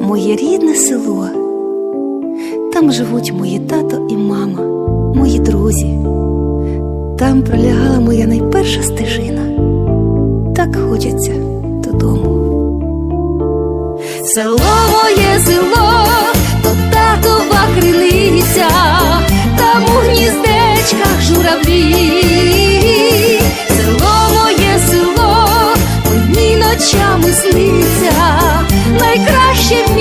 моє рідне село. Там живуть мої тато і мама, мої друзі. Там пролягала моя найперша стежина. Так хочеться додому. Село моє село, то татова криниця, там у гніздечках журавлі, очами сніться найкраще в